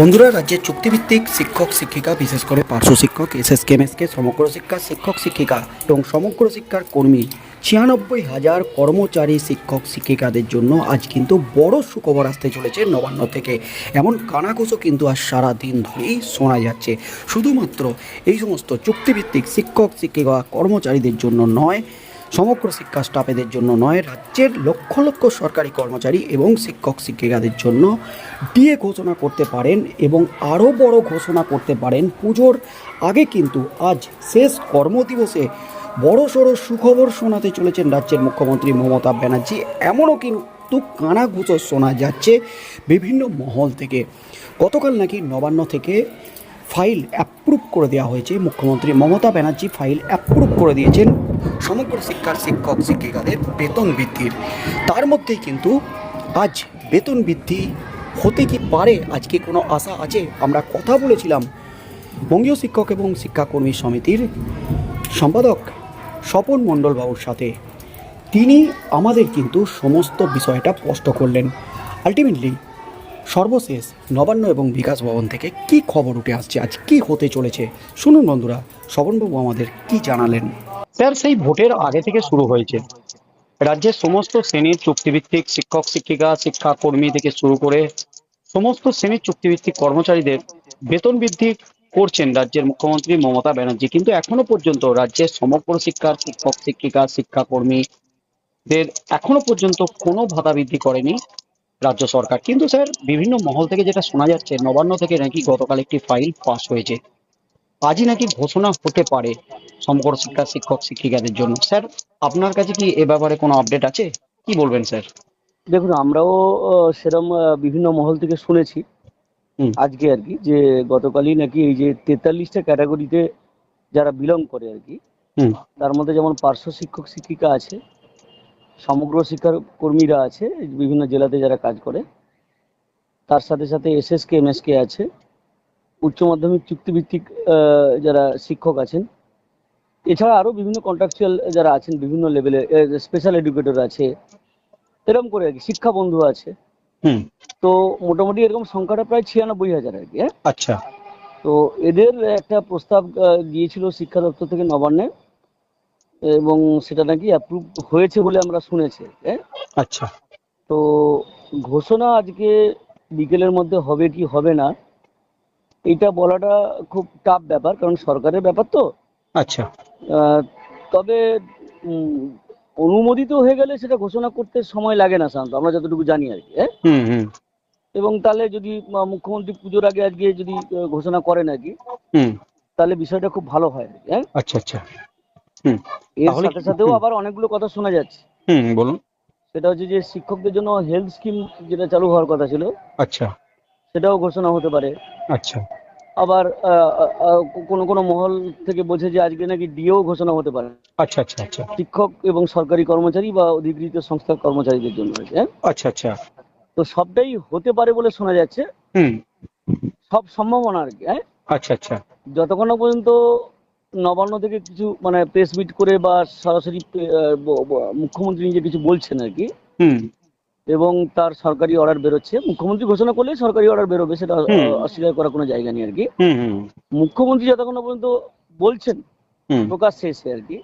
বন্ধুরা, রাজ্যের চুক্তিভিত্তিক শিক্ষক, শিক্ষিকা, বিশেষ করে পার্শ্ব শিক্ষক এস এস কেমএসকে সমগ্র শিক্ষা, শিক্ষক, শিক্ষিকা এবং সমগ্র শিক্ষার কর্মী। ছিয়ানব্বই হাজার কর্মচারী, শিক্ষক, শিক্ষিকাদের জন্য আজ কিন্তু বড় সুখবর আসতে চলেছে নবান্ন থেকে। এমন কানাঘোষও কিন্তু আজ সারা দিন ধরেই শোনা যাচ্ছে। শুধুমাত্র এই সমস্ত চুক্তিভিত্তিক শিক্ষক, শিক্ষিকা, কর্মচারীদের জন্য নয় সমগ্র শিক্ষা স্টাফেদের জন্য নয়, রাজ্যের লক্ষ লক্ষ সরকারি কর্মচারী এবং শিক্ষক শিক্ষিকাদের জন্য ডিএ ঘোষণা করতে পারেন এবং আরও বড় ঘোষণা করতে পারেন পুজোর আগে কিন্তু আজ শেষ কর্মদিবসে বড় সড়ো সুখবর শোনাতে চলেছেন রাজ্যের মুখ্যমন্ত্রী মমতা ব্যানার্জি। এমনও কিন্তু কানাঘুষো শোনা যাচ্ছে বিভিন্ন মহল থেকে। গতকাল নাকি নবান্ন থেকে ফাইল অ্যাপ্রুভ করে দেওয়া হয়েছে। মুখ্যমন্ত্রী মমতা ব্যানার্জি ফাইল অ্যাপ্রুভ করে দিয়েছেন। সমগ্র শিক্ষার শিক্ষক শিক্ষিকাদের বেতন বৃদ্ধির। তার মধ্যেই কিন্তু আজ বেতন বৃদ্ধি হতে কি পারে আজকে কোনো আশা আছে? আমরা কথা বলেছিলাম বঙ্গীয় শিক্ষক এবং শিক্ষাকর্মী সমিতির সম্পাদক স্বপন মণ্ডলবাবুর সাথে। তিনি আমাদের কিন্তু সমস্ত বিষয়টা স্পষ্ট করলেন। আলটিমেটলি সর্বশেষ নবান্ন এবং বিকাশ ভবন থেকে কি খবর উঠে আসছে, আজ কি হতে চলেছে? শুনুন বন্ধুরা শবনবাবু আমাদের কি জানালেন? স্যার সেই ভোটের আগে থেকে শুরু হয়েছে। রাজ্যের সমস্ত শ্রেণির চুক্তিভিত্তিক শিক্ষক, শিক্ষিকা শিক্ষা কর্মী থেকে শুরু করে সমস্ত শ্রেণির চুক্তিভিত্তিক কর্মচারীদের বেতন বৃদ্ধি করছেন রাজ্যের মুখ্যমন্ত্রী মমতা ব্যানার্জি। কিন্তু এখনও পর্যন্ত রাজ্যের সমগ্র শিক্ষার শিক্ষক, শিক্ষিকা শিক্ষা কর্মীদের এখনও পর্যন্ত কোনো ভাতা বৃদ্ধি করেনি রাজ্য সরকার। কিন্তু স্যার, বিভিন্ন মহল থেকে যেটা শোনা যাচ্ছে, নবান্ন থেকে নাকি গতকাল একটি ফাইল পাস হয়েছে। আজই নাকি ঘোষণা হতে পারে শিক্ষা শিক্ষক শিক্ষিকাদের জন্য। স্যার আপনার কাছে কি এ ব্যাপারে কোনো আপডেট আছে? কি বলবেন স্যার? দেখুন আমরাও সেরম বিভিন্ন মহল থেকে শুনেছি। আজকে আর কি যে গতকালই নাকি এই যে তেতাল্লিশটা ক্যাটাগরিতে যারা বিলং করে আর কি তার মধ্যে যেমন পার্শ্ব শিক্ষক শিক্ষিকা আছে সমগ্র শিক্ষার কর্মীরা আছে বিভিন্ন জেলাতে যারা কাজ করে। তার সাথে সাথে এস এস এসএসকে এমএসকে আছে। উচ্চ মাধ্যমিক চুক্তিভিত্তিক আহ, যারা শিক্ষক আছেন এছাড়া আরও বিভিন্ন কন্ট্রাকচুয়াল যারা আছেন বিভিন্ন লেভেলে স্পেশাল এডুকেটর আছে এরকম করে আর কি শিক্ষা বন্ধু আছে। হুম। তো মোটামুটি এরকম সংখ্যাটা প্রায় ছিয়ানব্বই হাজার আর কি হ্যাঁ? আচ্ছা। তো এদের একটা প্রস্তাব গিয়েছিল শিক্ষা দপ্তর থেকে নবান্নে এবং সেটা নাকি অ্যাপ্রুভ হয়েছে বলে আমরা শুনেছি হ্যাঁ? আচ্ছা। তো ঘোষণা আজকে বিকেলের মধ্যে হবে কি হবে না এটা বলাটা খুব টাফ ব্যাপার কারণ সরকারের ব্যাপার তো। আচ্ছা। তবে অনুমোদিত হয়ে গেলে সেটা ঘোষণা করতে সময় লাগে না শান্ত আমরা যতটুকু জানি আর কি হ্যাঁ? হুম হুম। এবং তাহলে যদি মুখ্যমন্ত্রী পুজোর আগে আজকে যদি ঘোষণা করেন আর কি হুম। তাহলে বিষয়টা খুব ভালো হয় হ্যাঁ? আচ্ছা আচ্ছা। এর সাথে সাথেও আবার অনেকগুলো কথা শোনা যাচ্ছে। হুম বলুন। সেটা হচ্ছে যে শিক্ষকদের জন্য হেলথ স্কিম যেটা চালু হওয়ার কথা ছিল আচ্ছা। সেটাও ঘোষণা হতে পারে। আচ্ছা। আবার কোনো কোনো মহল থেকে বলছে যে আজকে নাকি ডিও ঘোষণা হতে পারে। আচ্ছা আচ্ছা আচ্ছা। শিক্ষক এবং সরকারি কর্মচারী বা অধিকৃত সংস্থার কর্মচারীদের জন্য হ্যাঁ? আচ্ছা আচ্ছা। তো সবটাই হতে পারে বলে শোনা যাচ্ছে। হুম। সব সম্ভাবনা আর কি হ্যাঁ? আচ্ছা আচ্ছা। যতক্ষণ না পর্যন্ত নবান্ন থেকে কিছু মানে প্রেস মিট করে বা সরাসরি মুখ্যমন্ত্রী নিজে কিছু বলছেন আর কি হুম। এবং তার সরকারি অর্ডার বেরোচ্ছে। মুখ্যমন্ত্রী ঘোষণা করলে সরকারি অর্ডার বেরোবে সেটা অস্বীকার করার কোনো জায়গা নেই আর কি। মুখ্যমন্ত্রী যতক্ষণ না পর্যন্ত বলছেন প্রকাশ্যে এসে আর কি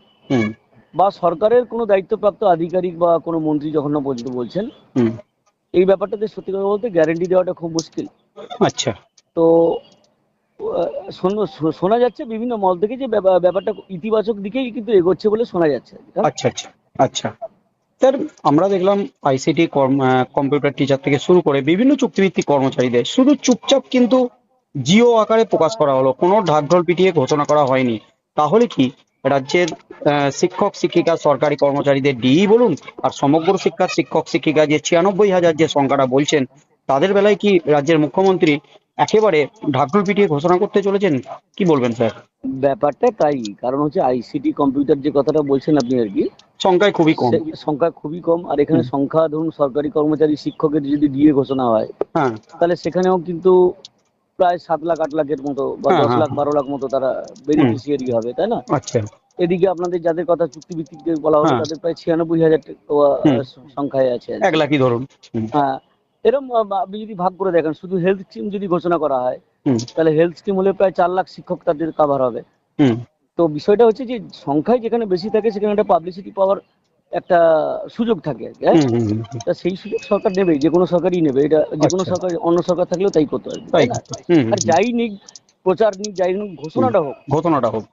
বা সরকারের কোনো দায়িত্বপ্রাপ্ত আধিকারিক বা কোনো মন্ত্রী যখন না পর্যন্ত বলছেন হুম। এই ব্যাপারটাতে সত্যি কথা বলতে গ্যারেন্টি দেওয়াটা খুব মুশকিল। আচ্ছা। তো শোনা যাচ্ছে বিভিন্ন মল থেকে যে ব্যাপারটা ইতিবাচক দিকেই কিন্তু এগোচ্ছে বলে শোনা যাচ্ছে। আচ্ছা আচ্ছা আচ্ছা। স্যার আমরা দেখলাম আইসিটি কম্পিউটার টিচার থেকে শুরু করে বিভিন্ন চুক্তিভিত্তিক কর্মচারীদের। শুধু চুপচাপ কিন্তু জিও আকারে প্রকাশ করা হলো, কোনো ঢাকঢোল পিটিয়ে ঘোষণা করা হয়নি। তাহলে কি রাজ্যের শিক্ষক, শিক্ষিকা, সরকারি কর্মচারীদের ডিই বলুন, আর সমগ্র শিক্ষার শিক্ষক, শিক্ষিকা যে ছিয়ানব্বই হাজার যে সংখ্যাটা বলছেন, তাদের বেলায় কি রাজ্যের মুখ্যমন্ত্রী একেবারে ঢাকঢোল পিটিয়ে ঘোষণা করতে চলেছেন? কি বলবেন স্যার? ব্যাপারটা তাই কারণ হচ্ছে আইসিটি কম্পিউটার যে কথাটা বলছেন আপনি আর কি সংখ্যায় খুবই কম। সংখ্যা খুবই কম আর এখানে সংখ্যা ধরুন সরকারি কর্মচারী শিক্ষকের যদি দিয়ে ঘোষণা হয় হ্যাঁ। তাহলে সেখানেও কিন্তু প্রায় সাত লাখ আট লাখের মতো বা হ্যাঁ, দশ হ্যাঁ, লাখ বারো লাখ মতো তারা বেনিফিশিয়ারি হবে তাই না? আচ্ছা। এদিকে আপনাদের যাদের কথা চুক্তিভিত্তিক যে বলা হলো। তাদের প্রায় ছিয়ানব্বই হাজার সংখ্যায় আছে। এক লাখই ধরুন। হ্যাঁ এরকম আপনি যদি ভাগ করে দেখেন শুধু হেলথ স্কিম যদি ঘোষণা করা হয় তাহলে হেলথ স্কিম হলে প্রায় চার লাখ শিক্ষক তাদের কাভার হবে। তো বিষয়টা হচ্ছে যে সংখ্যায় যেখানে বেশি থাকে সেখানে একটা পাবলিসিটি পাওয়ার একটা সুযোগ থাকে। তা সেই সুযোগ সরকার নেবে যে কোনো সরকারই নেবে। এটা যে কোনো আচ্ছা। সরকার অন্য সরকার থাকলেও তাই করতে হবে আর যাই নিক প্রচার নিক যাই নিক ঘোষণাটা হোক। ঘোষণাটা হোক।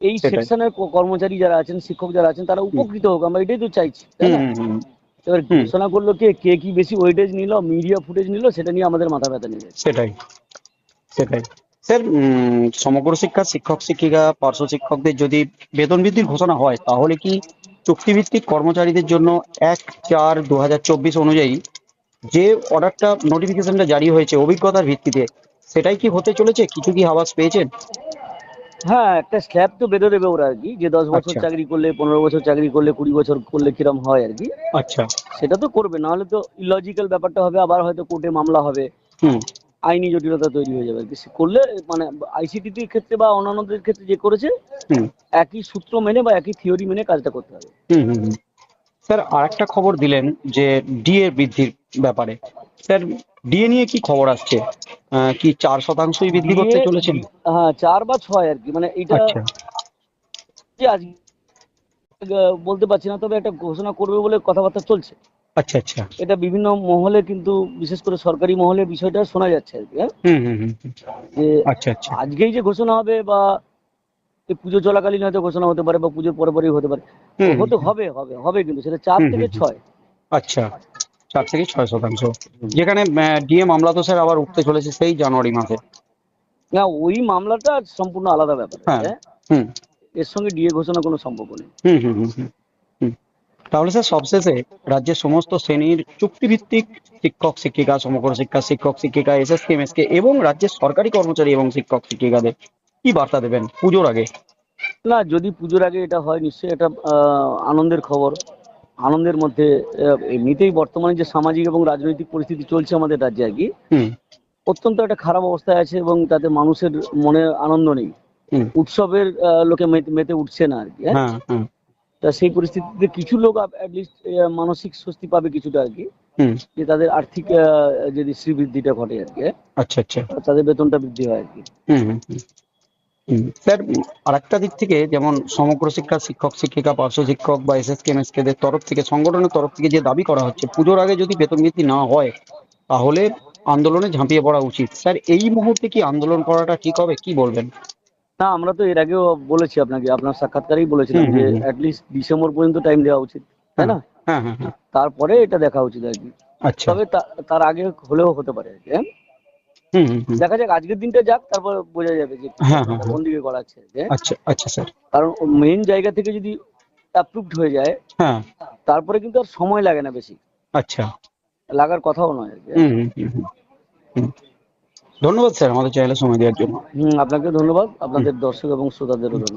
এই। সেকশনের কর্মচারী যারা আছেন শিক্ষক যারা আছেন তারা উপকৃত হোক আমরা এটাই তো চাইছি এবার ঘোষণা করল কে? কে কি বেশি ওয়েটেজ নিল মিডিয়া ফুটেজ নিল সেটা নিয়ে আমাদের মাথা ব্যথা নিয়ে সেটাই সেটাই। স্যার সমগ্র শিক্ষা শিক্ষক শিক্ষিকা পার্শ্ব শিক্ষকদের যদি বেতন বৃদ্ধির ঘোষণা হয় তাহলে কি চুক্তিভিত্তিক কর্মচারীদের জন্য এক চার দু হাজার চব্বিশ অনুযায়ী যে অর্ডারটা নোটিফিকেশনটা জারি হয়েছে অভিজ্ঞতার ভিত্তিতে সেটাই কি হতে চলেছে? কিছু কি আওয়াজ পেয়েছেন? হ্যাঁ একটা স্ল্যাব তো বেঁধে দেবে ওরা আর কি যে দশ বছর আচ্ছা। চাকরি করলে পনেরো বছর চাকরি করলে কুড়ি বছর করলে কিরম হয় আর কি আচ্ছা। সেটা তো করবে নাহলে তো ইলজিক্যাল ব্যাপারটা হবে আবার হয়তো কোর্টে মামলা হবে। হুম। আইনি জটিলতা তৈরি হয়ে যাবে আর কি সে করলে মানে আইসিটির ক্ষেত্রে বা অন্যান্যদের ক্ষেত্রে যে করেছে হুম। একই সূত্র মেনে বা একই থিওরি মেনে কাজটা করতে হবে। হুম হুম হুম। স্যার আরেকটা খবর দিলেন যে ডিএ বৃদ্ধির ব্যাপারে। স্যার ডিএ নিয়ে কি খবর আসছে? কি চার শতাংশই বৃদ্ধি করতে DA চলেছেন হ্যাঁ চার বা ছয় আর কি। মানে এটা আচ্ছা। বলতে পারছি না তবে একটা ঘোষণা করবে বলে কথাবার্তা চলছে। আচ্ছা আচ্ছা। এটা বিভিন্ন মহলে কিন্তু বিশেষ করে সরকারি মহলে বিষয়টা শোনা যাচ্ছে আর কি হ্যাঁ? যে আচ্ছা আচ্ছা। আজকেই যে ঘোষণা হবে বা পুজো চলাকালীন হয়তো ঘোষণা হতে পারে বা পুজোর পরে। পরেই হতে পারে হতে হবে হবে হবে কিন্তু সেটা চার থেকে। ছয়। আচ্ছা। চার থেকে ছয় শতাংশ। যেখানে ডিএ মামলা তো স্যার আবার উঠতে চলেছে সেই জানুয়ারি মাসে। না ওই মামলাটা সম্পূর্ণ আলাদা ব্যাপার হ্যাঁ। হুম। এর সঙ্গে ডিএ ঘোষণা কোনো সম্পর্ক নেই। হুম হুম হুম তাহলে স্যার সবশেষে রাজ্যের সমস্ত শ্রেণির চুক্তিভিত্তিক শিক্ষক শিক্ষিকা সমগ্র শিক্ষা শিক্ষক শিক্ষিকা এস এসএসকে এমএসকে এবং রাজ্যের সরকারি কর্মচারী এবং শিক্ষক শিক্ষিকাদের কি বার্তা দেবেন পুজোর আগে? না যদি পুজোর আগে এটা হয় নিশ্চয়ই এটা আহ, আনন্দের খবর। আনন্দের মধ্যে এমনিতেই বর্তমানে যে সামাজিক এবং রাজনৈতিক পরিস্থিতি চলছে আমাদের রাজ্যে আর কি অত্যন্ত একটা খারাপ অবস্থায় আছে এবং তাতে মানুষের মনে আনন্দ নেই। উৎসবের লোকে মেতে- উঠছে না আর কি হ্যাঁ? হ্যাঁ হ্যাঁ। তা সেই পরিস্থিতিতে কিছু লোক অ্যাটলিস্ট মানসিক স্বস্তি পাবে কিছুটা আর কি হুম। যে তাদের আর্থিক আহ, যদি শ্রীবৃদ্ধিটা ঘটে আর কি? আচ্ছা আচ্ছা। তাদের বেতনটা বৃদ্ধি হয় আর কি। স্যার আরেকটা দিক থেকে যেমন সমগ্র শিক্ষা শিক্ষক শিক্ষিকা পার্শ্ব শিক্ষক বা এসএসকে এমএসকে দের তরফ থেকে সংগঠনের তরফ থেকে যে দাবি করা হচ্ছে পুজোর আগে যদি বেতন বৃদ্ধি না হয় তাহলে আন্দোলনে ঝাঁপিয়ে পড়া উচিত। স্যার এই মুহূর্তে কি আন্দোলন করাটা ঠিক হবে? কি বলবেন? না আমরা তো এর আগেও বলেছি আপনাকে আপনার সাক্ষাৎকারেই বলেছিলাম যে। অ্যাটলিস্ট ডিসেম্বর পর্যন্ত টাইম দেওয়া উচিত তাই না? হ্যাঁ হ্যাঁ হ্যাঁ। তারপরে এটা দেখা উচিত আর কি। আচ্ছা। তবে তার আগে হলেও হতে পারে। আর কি হ্যাঁ? দেখা যাক আজকের দিনটা যাক তারপর বোঝা যাবে যে হ্যাঁ, হ্যাঁ, হ্যাঁ। কোন দিকে হ্যাঁ? আচ্ছা আচ্ছা স্যার। কারণ মেইন জায়গা থেকে যদি অ্যাপ্রুভড হয়ে যায় হ্যাঁ। তারপরে কিন্তু আর সময় লাগে না বেশি। আচ্ছা। লাগার কথাও নয় আর কি। ধন্যবাদ স্যার আমাদের চ্যানেলে সময় দেওয়ার জন্য। হুম আপনাকে ধন্যবাদ। আপনাদের দর্শক এবং শ্রোতাদেরও ধন্যবাদ।